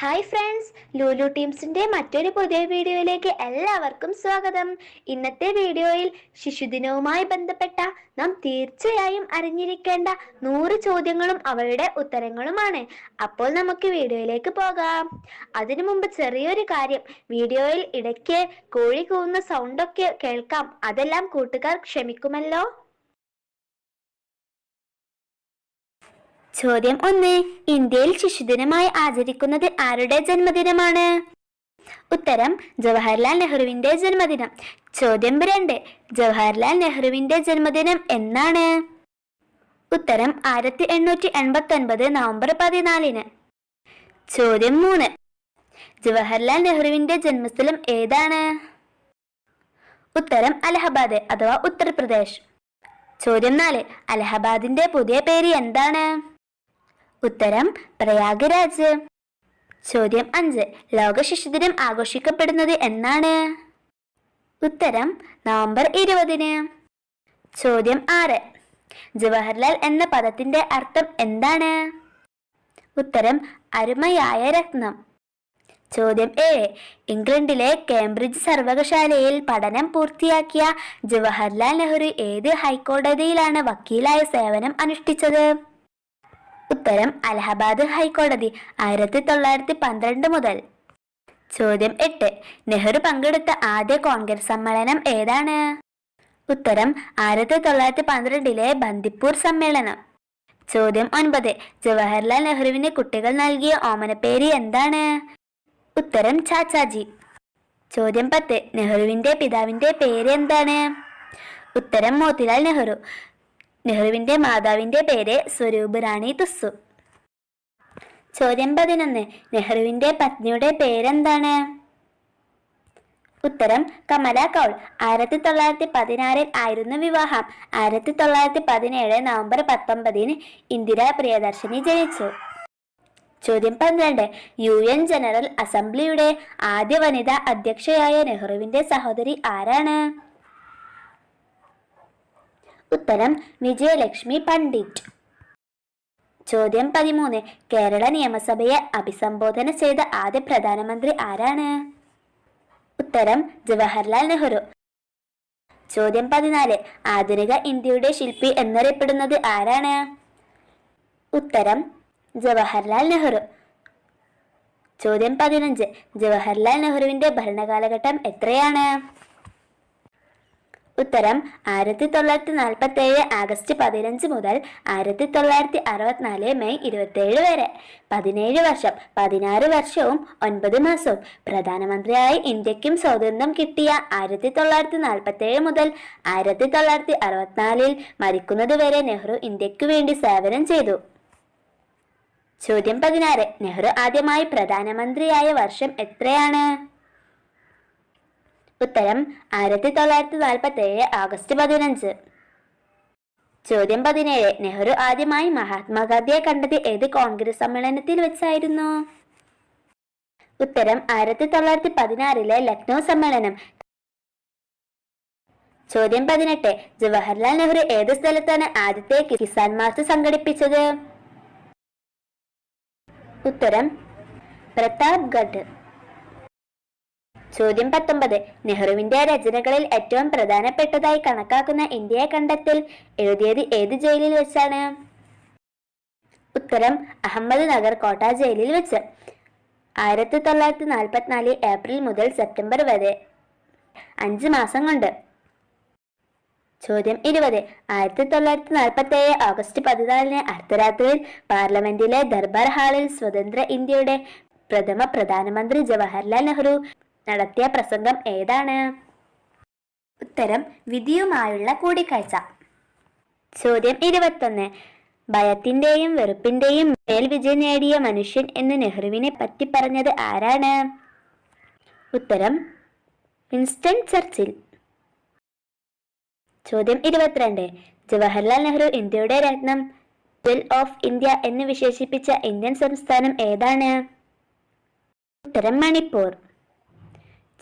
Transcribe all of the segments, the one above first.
Hi friends Lulu ടീംസിന്റെ മറ്റൊരു പുതിയ വീഡിയോയിലേക്ക് എല്ലാവർക്കും സ്വാഗതം. ഇന്നത്തെ വീഡിയോയിൽ ശിശുദിനവുമായി ബന്ധപ്പെട്ട നാം തീർച്ചയായും അറിഞ്ഞിരിക്കേണ്ട നൂറ് ചോദ്യങ്ങളും അവയുടെ ഉത്തരങ്ങളുമാണ്. അപ്പോൾ നമുക്ക് വീഡിയോയിലേക്ക് പോകാം. അതിനു മുമ്പ് ചെറിയൊരു കാര്യം വീഡിയോയിൽ ഇടയ്ക്ക് കോഴി കൂവുന്ന സൗണ്ടൊക്കെ കേൾക്കാം. അതെല്ലാം കൂട്ടുകാർ ക്ഷമിക്കുമല്ലോ? ചോദ്യം ഒന്ന്. ഇന്ത്യയിൽ ശിശുദിനമായി ആചരിക്കുന്നത് ആരുടെ ജന്മദിനമാണ്? ഉത്തരം ജവഹർലാൽ നെഹ്റുവിന്റെ ജന്മദിനം. ചോദ്യം രണ്ട്. ജവഹർലാൽ നെഹ്റുവിന്റെ ജന്മദിനം എന്നാണ്? ഉത്തരം ആയിരത്തി എണ്ണൂറ്റി എൺപത്തി ഒൻപത് നവംബർ പതിനാലിന്. ചോദ്യം മൂന്ന്. ജവഹർലാൽ നെഹ്റുവിന്റെ ജന്മസ്ഥലം ഏതാണ്? ഉത്തരം അലഹബാദ് അഥവാ ഉത്തർപ്രദേശ്. ചോദ്യം നാല്. അലഹബാദിന്റെ പുതിയ പേര് എന്താണ്? ഉത്തരം പ്രയാഗരാജ്. ചോദ്യം അഞ്ച്. ലോക ശിശുദിനം ആഘോഷിക്കപ്പെടുന്നത് എന്നാണ്? ഉത്തരം നവംബർ ഇരുപതിന്. ചോദ്യം ആറ്. ജവഹർലാൽ എന്ന പദത്തിന്റെ അർത്ഥം എന്താണ്? ഉത്തരം അരുമയായ രത്നം. ചോദ്യം ഏഴ്. ഇംഗ്ലണ്ടിലെ കേംബ്രിഡ്ജ് സർവകലാശാലയിൽ പഠനം പൂർത്തിയാക്കിയ ജവഹർലാൽ നെഹ്റു ഏത് ഹൈക്കോടതിയിലാണ് വക്കീലായ സേവനം അനുഷ്ഠിച്ചത്? ഉത്തരം അലഹബാദ് ഹൈക്കോടതി ആയിരത്തി തൊള്ളായിരത്തി പന്ത്രണ്ട് മുതൽ. ചോദ്യം എട്ട്. നെഹ്റു പങ്കെടുത്ത ആദ്യ കോൺഗ്രസ് സമ്മേളനം ഏതാണ്? ഉത്തരം ആയിരത്തി തൊള്ളായിരത്തി പന്ത്രണ്ടിലെ ബന്ദിപ്പൂർ സമ്മേളനം. ചോദ്യം ഒൻപത്. ജവഹർലാൽ നെഹ്റുവിന് കുട്ടികൾ നൽകിയ ഓമനപ്പേര് എന്താണ്? ഉത്തരം ചാച്ചാജി. ചോദ്യം പത്ത്. നെഹ്റുവിന്റെ പിതാവിന്റെ പേര് എന്താണ്? ഉത്തരം മോത്തിലാൽ നെഹ്റു. നെഹ്റുവിന്റെ മാതാവിന്റെ പേര് സ്വരൂപ് റാണി തുസ്സു. ചോദ്യം പതിനൊന്ന്. നെഹ്റുവിന്റെ പത്നിയുടെ പേരെന്താണ്? ഉത്തരം കമല കൗൾ. ആയിരത്തി തൊള്ളായിരത്തി പതിനാറിൽ ആയിരുന്നു വിവാഹം. ആയിരത്തി തൊള്ളായിരത്തി പതിനേഴ് നവംബർ പത്തൊമ്പതിന് ഇന്ദിര പ്രിയദർശിനി ജനിച്ചു. ചോദ്യം പന്ത്രണ്ട്. യു എൻ ജനറൽ അസംബ്ലിയുടെ ആദ്യ വനിതാ അധ്യക്ഷയായ നെഹ്റുവിന്റെ സഹോദരി ആരാണ്? ഉത്തരം വിജയലക്ഷ്മി പണ്ഡിറ്റ്. ചോദ്യം പതിമൂന്ന്. കേരള നിയമസഭയെ അഭിസംബോധന ചെയ്ത ആദ്യ പ്രധാനമന്ത്രി ആരാണ്? ഉത്തരം ജവഹർലാൽ നെഹ്റു. ചോദ്യം പതിനാല്. ആധുനിക ഇന്ത്യയുടെ ശില്പി എന്നറിയപ്പെടുന്നത് ആരാണ്? ഉത്തരം ജവഹർലാൽ നെഹ്റു. ചോദ്യം പതിനഞ്ച്. ജവഹർലാൽ നെഹ്റുവിന്റെ ഭരണകാലഘട്ടം എത്രയാണ്? ഉത്തരം ആയിരത്തി തൊള്ളായിരത്തി നാൽപ്പത്തി ഏഴ് ആഗസ്റ്റ് പതിനഞ്ച് മുതൽ ആയിരത്തി തൊള്ളായിരത്തി അറുപത്തിനാല് മെയ് ഇരുപത്തിയേഴ് വരെ. പതിനേഴ് വർഷം പതിനാറ് വർഷവും ഒൻപത് മാസവും. പ്രധാനമന്ത്രിയായി ഇന്ത്യക്കും സ്വാതന്ത്ര്യം കിട്ടിയ ആയിരത്തി തൊള്ളായിരത്തി നാൽപ്പത്തി ഏഴ് മുതൽ ആയിരത്തി തൊള്ളായിരത്തി അറുപത്തിനാലിൽ മരിക്കുന്നത് വരെ നെഹ്റു ഇന്ത്യക്കു വേണ്ടി സേവനം ചെയ്തു. ചോദ്യം പതിനാറ്. നെഹ്റു ആദ്യമായി പ്രധാനമന്ത്രിയായ വർഷം എത്രയാണ്? ഉത്തരം ആയിരത്തി തൊള്ളായിരത്തി നാൽപ്പത്തി ഏഴ് ആഗസ്റ്റ് പതിനഞ്ച്. ചോദ്യം പതിനേഴ്. നെഹ്റു ആദ്യമായി മഹാത്മാഗാന്ധിയെ കണ്ടത് ഏത് കോൺഗ്രസ് സമ്മേളനത്തിൽ വെച്ചായിരുന്നു? ഉത്തരം ആയിരത്തി തൊള്ളായിരത്തി പതിനാറിലെ ലക്നൗ സമ്മേളനം. ചോദ്യം പതിനെട്ട്. ജവഹർലാൽ നെഹ്റു ഏത് സ്ഥലത്താണ് ആദ്യത്തെ കിസാൻ മാർച്ച് സംഘടിപ്പിച്ചത്? ഉത്തരം പ്രതാപ്ഗഡ്. ചോദ്യം പത്തൊമ്പത്. നെഹ്റുവിന്റെ രചനകളിൽ ഏറ്റവും പ്രധാനപ്പെട്ടതായി കണക്കാക്കുന്ന ഇന്ത്യയെ കണ്ടെത്തൽ എഴുതിയത് ഏത് ജയിലിൽ വെച്ചാണ്? ഉത്തരം അഹമ്മദ് നഗർ കോട്ട ജയിലിൽ വെച്ച്. ആയിരത്തി തൊള്ളായിരത്തി നാൽപ്പത്തിനാല് ഏപ്രിൽ മുതൽ സെപ്റ്റംബർ വരെ. അഞ്ച് മാസം കൊണ്ട്. ചോദ്യം ഇരുപത്. ആയിരത്തി തൊള്ളായിരത്തി നാൽപ്പത്തി ഏഴ് ഓഗസ്റ്റ് പതിനാലിന് അർദ്ധരാത്രിയിൽ പാർലമെന്റിലെ ദർബാർ ഹാളിൽ സ്വതന്ത്ര ഇന്ത്യയുടെ പ്രഥമ പ്രധാനമന്ത്രി ജവഹർലാൽ നെഹ്റു നടത്തിയ പ്രസംഗം ഏതാണ്? ഉത്തരം വിധിയുമായുള്ള കൂടിക്കാഴ്ച. ചോദ്യം ഇരുപത്തൊന്ന്. ഭയത്തിന്റെയും വെറുപ്പിന്റെയും മേൽ വിജയം നേടിയ മനുഷ്യൻ എന്ന് നെഹ്റുവിനെ പറ്റി പറഞ്ഞത് ആരാണ്? ഉത്തരം വിൻസ്റ്റൺ ചർച്ചിൽ. ചോദ്യം ഇരുപത്തിരണ്ട്. ജവഹർലാൽ നെഹ്റു ഇന്ത്യയുടെ രത്നം ജൽ ഓഫ് ഇന്ത്യ എന്ന് വിശേഷിപ്പിച്ച ഇന്ത്യൻ സംസ്ഥാനം ഏതാണ്? ഉത്തരം മണിപ്പൂർ.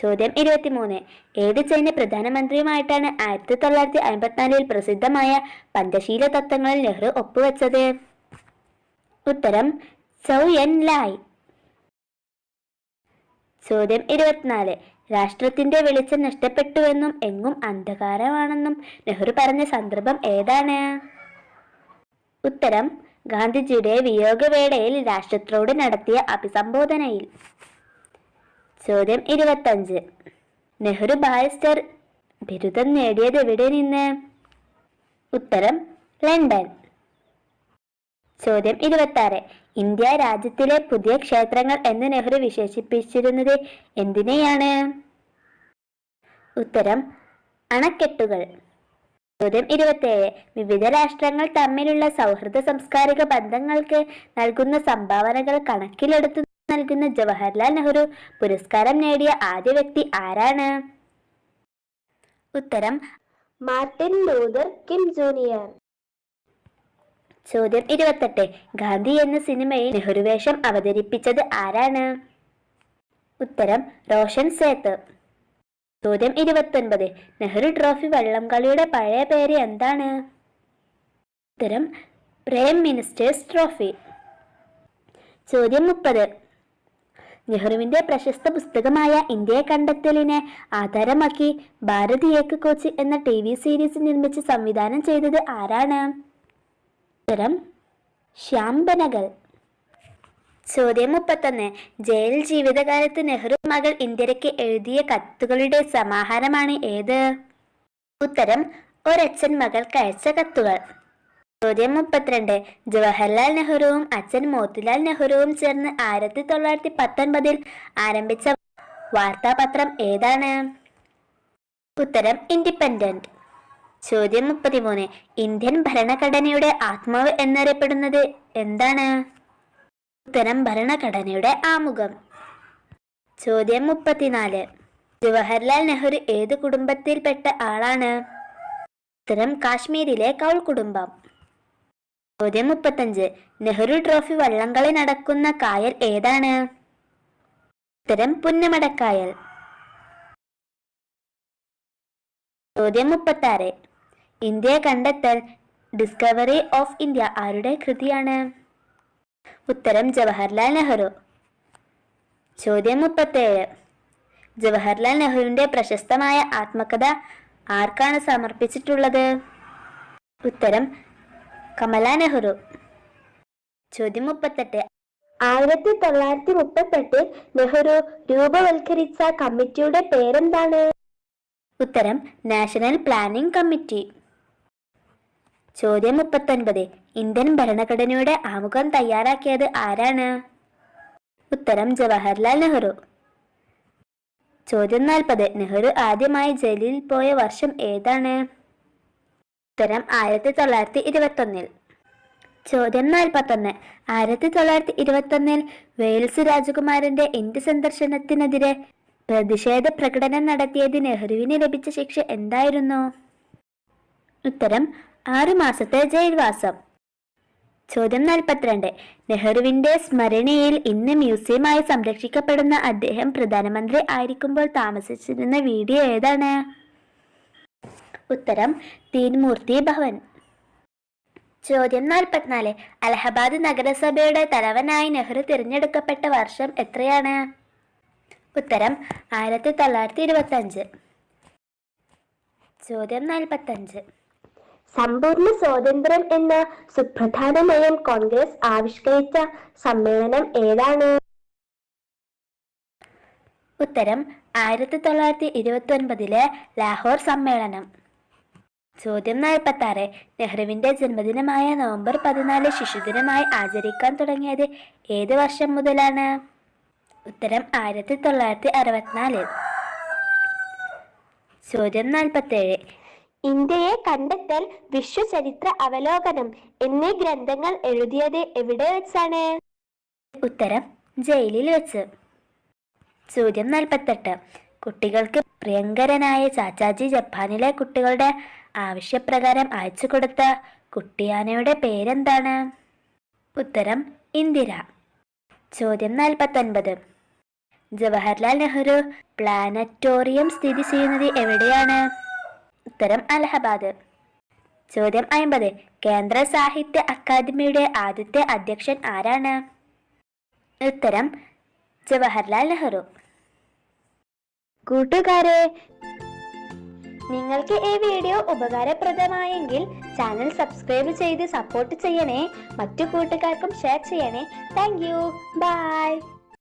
ചോദ്യം ഇരുപത്തിമൂന്ന്. ഏത് ചൈന പ്രധാനമന്ത്രിയുമായിട്ടാണ് ആയിരത്തി തൊള്ളായിരത്തി അമ്പത്തിനാലിൽ പ്രസിദ്ധമായ പഞ്ചശീല തത്വങ്ങളിൽ നെഹ്റു ഒപ്പുവെച്ചത്? ഉത്തരം ചൗ എൻ ലായ്. ചോദ്യം ഇരുപത്തിനാല്. രാഷ്ട്രത്തിന്റെ വെളിച്ചം നഷ്ടപ്പെട്ടുവെന്നും എങ്ങും അന്ധകാരമാണെന്നും നെഹ്റു പറഞ്ഞ സന്ദർഭം ഏതാണ്? ഉത്തരം ഗാന്ധിജിയുടെ വിയോഗവേളയിൽ രാഷ്ട്രത്തോട് നടത്തിയ അഭിസംബോധനയിൽ. ചോദ്യം ഇരുപത്തഞ്ച്. നെഹ്റു ബാരിസ്റ്റർ ബിരുദം നേടിയത് എവിടെ നിന്ന് ഉത്തരം ലണ്ടൻ. ചോദ്യം ഇരുപത്തി ഇന്ത്യ രാജ്യത്തിലെ പുതിയ ക്ഷേത്രങ്ങൾ എന്ന് നെഹ്റു വിശേഷിപ്പിച്ചിരുന്നത് എന്തിനെയാണ്? ഉത്തരം അണക്കെട്ടുകൾ. ചോദ്യം ഇരുപത്തിയേഴ് വിവിധ രാഷ്ട്രങ്ങൾ തമ്മിലുള്ള സൗഹൃദ സാംസ്കാരിക ബന്ധങ്ങൾക്ക് നൽകുന്ന സംഭാവനകൾ കണക്കിലെടുത്ത് നൽകുന്ന ജവഹർലാൽ നെഹ്റു പുരസ്കാരം നേടിയ ആദ്യ വ്യക്തി ആരാണ്? ഉത്തരം മാർട്ടിൻ ലൂതർ കിം ജൂനിയർ. ചോദ്യം ഇരുപത്തെട്ട്. ഗാന്ധി എന്ന സിനിമയിൽ നെഹ്റു വേഷം അവതരിപ്പിച്ചത് ആരാണ്? ഉത്തരം റോഷൻ സേത്ത്. ചോദ്യം ഇരുപത്തൊൻപത്. നെഹ്റു ട്രോഫി വള്ളംകളിയുടെ പഴയ പേര് എന്താണ്? ഉത്തരം പ്രേം മിനിസ്റ്റേഴ്സ് ട്രോഫി. ചോദ്യം മുപ്പത്. നെഹ്റുവിന്റെ പ്രശസ്ത പുസ്തകമായ ഇന്ത്യയെ കണ്ടെത്തലിനെ ആധാരമാക്കി ഭാരത് ഏക്ക് കോച്ച് എന്ന ടി വി സീരീസ് നിർമ്മിച്ച് സംവിധാനം ചെയ്തത് ആരാണ്? ഉത്തരം ശ്യാംബനകൾ ചോദ്യം മുപ്പത്തൊന്ന്. ജയിൽ ജീവിതകാലത്ത് നെഹ്റു മകൾ ഇന്ദിരയ്ക്ക് എഴുതിയ കത്തുകളുടെ സമാഹാരമാണ് ഏത്? ഉത്തരം ഒരച്ഛൻ മകൾക്ക് അയച്ച കത്തുകൾ. ചോദ്യം മുപ്പത്തിരണ്ട്. ജവഹർലാൽ നെഹ്റുവും അച്ഛൻ മോത്തിലാൽ നെഹ്റുവും ചേർന്ന് ആയിരത്തി തൊള്ളായിരത്തി പത്തൊൻപതിൽ ആരംഭിച്ച വാർത്താപത്രം ഏതാണ്? ഉത്തരം ഇൻഡിപെൻഡന്റ്. ചോദ്യം മുപ്പത്തിമൂന്ന്. ഇന്ത്യൻ ഭരണഘടനയുടെ ആത്മാവ് എന്നറിയപ്പെടുന്നത് എന്താണ്? ഉത്തരം ഭരണഘടനയുടെ ആമുഖം. ചോദ്യം മുപ്പത്തിനാല്. ജവഹർലാൽ നെഹ്റു ഏത് കുടുംബത്തിൽപ്പെട്ട ആളാണ്? ഉത്തരം കാശ്മീരിലെ കൗൾ കുടുംബം. ചോദ്യം മുപ്പത്തഞ്ച് നെഹ്റു ട്രോഫി വള്ളംകളി നടക്കുന്ന കായൽ ഏതാണ്? ഉത്തരം പുന്നമടക്കായൽ. ചോദ്യം മുപ്പത്താറ് ഇന്ത്യ കണ്ടെത്തൽ ഡിസ്കവറി ഓഫ് ഇന്ത്യ ആരുടെ കൃതിയാണ്? ഉത്തരം ജവഹർലാൽ നെഹ്റു. ചോദ്യം മുപ്പത്തേഴ് ജവഹർലാൽ നെഹ്റുവിന്റെ പ്രശസ്തമായ ആത്മകഥ ആർക്കാണ് സമർപ്പിച്ചിട്ടുള്ളത്? ഉത്തരം കമല നെഹ്റു. ചോദ്യം മുപ്പത്തെട്ട്. ആയിരത്തി തൊള്ളായിരത്തി മുപ്പത്തെട്ടിൽ നെഹ്റു രൂപവൽക്കരിച്ച കമ്മിറ്റിയുടെ പേരെന്താണ്? ഉത്തരം നാഷണൽ പ്ലാനിംഗ് കമ്മിറ്റി. ചോദ്യം മുപ്പത്തൊൻപത്. ഇന്ത്യൻ ഭരണഘടനയുടെ ആമുഖം തയ്യാറാക്കിയത് ആരാണ്? ഉത്തരം ജവഹർലാൽ നെഹ്റു. ചോദ്യം നാൽപ്പത്. നെഹ്റു ആദ്യമായി ജയിലിൽ പോയ വർഷം ഏതാണ്? ഉത്തരം ആയിരത്തി തൊള്ളായിരത്തി ഇരുപത്തൊന്നിൽ ചോദ്യം നാൽപ്പത്തൊന്ന്. ആയിരത്തി തൊള്ളായിരത്തി ഇരുപത്തൊന്നിൽ വെയിൽസ് രാജകുമാരന്റെ ഇന്ത്യ സന്ദർശനത്തിനെതിരെ പ്രതിഷേധ പ്രകടനം നടത്തിയത് നെഹ്റുവിന് ലഭിച്ച ശിക്ഷ എന്തായിരുന്നു? ഉത്തരം ആറു മാസത്തെ ജയിൽവാസം. ചോദ്യം നാൽപ്പത്തിരണ്ട്. നെഹ്റുവിന്റെ സ്മരണയിൽ ഇന്ന് മ്യൂസിയമായി സംരക്ഷിക്കപ്പെടുന്ന അദ്ദേഹം പ്രധാനമന്ത്രി ആയിരിക്കുമ്പോൾ താമസിച്ചിരുന്ന വീഡിയോ ഏതാണ്? ഉത്തരം തീൻമൂർത്തി ഭവൻ. ചോദ്യം നാൽപ്പത്തിനാല്. അലഹബാദ് നഗരസഭയുടെ തലവനായി നെഹ്റു തിരഞ്ഞെടുക്കപ്പെട്ട വർഷം എത്രയാണ്? ഉത്തരം ആയിരത്തി തൊള്ളായിരത്തി ഇരുപത്തി അഞ്ച് ചോദ്യം നാൽപ്പത്തഞ്ച്. സമ്പൂർണ സ്വാതന്ത്ര്യം എന്ന സുപ്രധാന നയം കോൺഗ്രസ് ആവിഷ്കരിച്ച സമ്മേളനം ഏതാണ്? ഉത്തരം ആയിരത്തി തൊള്ളായിരത്തി ഇരുപത്തി ഒൻപതിലെ ലാഹോർ സമ്മേളനം. ചോദ്യം നാൽപ്പത്തി ആറ് നെഹ്റുവിന്റെ ജന്മദിനമായ നവംബർ പതിനാല് ശിശുദിനമായി ആചരിക്കാൻ തുടങ്ങിയത് ഏത് വർഷം മുതലാണ്? ഉത്തരം ആയിരത്തി തൊള്ളായിരത്തി അറുപത്തിനാല്. ചോദ്യം നാൽപ്പത്തേഴ്. ഇന്ത്യയെ കണ്ടെത്തൽ വിശ്വചരിത്ര അവലോകനം എന്നീ ഗ്രന്ഥങ്ങൾ എഴുതിയത് എവിടെ വെച്ചാണ്? ഉത്തരം ജയിലിൽ വെച്ച്. ചോദ്യം നാൽപ്പത്തെട്ട്. കുട്ടികൾക്ക് പ്രിയങ്കരനായ ചാച്ചാജി ജപ്പാനിലെ കുട്ടികളുടെ ആവശ്യപ്രകാരം അയച്ചു കൊടുത്ത കുട്ടിയാനയുടെ പേരെന്താണ്? ഉത്തരം ഇന്ദിര. ചോദ്യം നാൽപ്പത്തൊൻപത്. ജവഹർലാൽ നെഹ്റു പ്ലാനറ്റോറിയം സ്ഥിതി ചെയ്യുന്നത് എവിടെയാണ്? ഉത്തരം അലഹബാദ്. ചോദ്യം അമ്പത്. കേന്ദ്ര സാഹിത്യ അക്കാദമിയുടെ ആദ്യത്തെ അധ്യക്ഷൻ ആരാണ്? ഉത്തരം ജവഹർലാൽ നെഹ്റു. കൂട്ടുകാരെ നിങ്ങൾക്ക് ഈ വീഡിയോ ഉപകാരപ്രദമായെങ്കിൽ ചാനൽ സബ്സ്ക്രൈബ് ചെയ്ത് സപ്പോർട്ട് ചെയ്യണേ. മറ്റു കൂട്ടുകാർക്കും ഷെയർ ചെയ്യണേ. Thank you. ബൈ.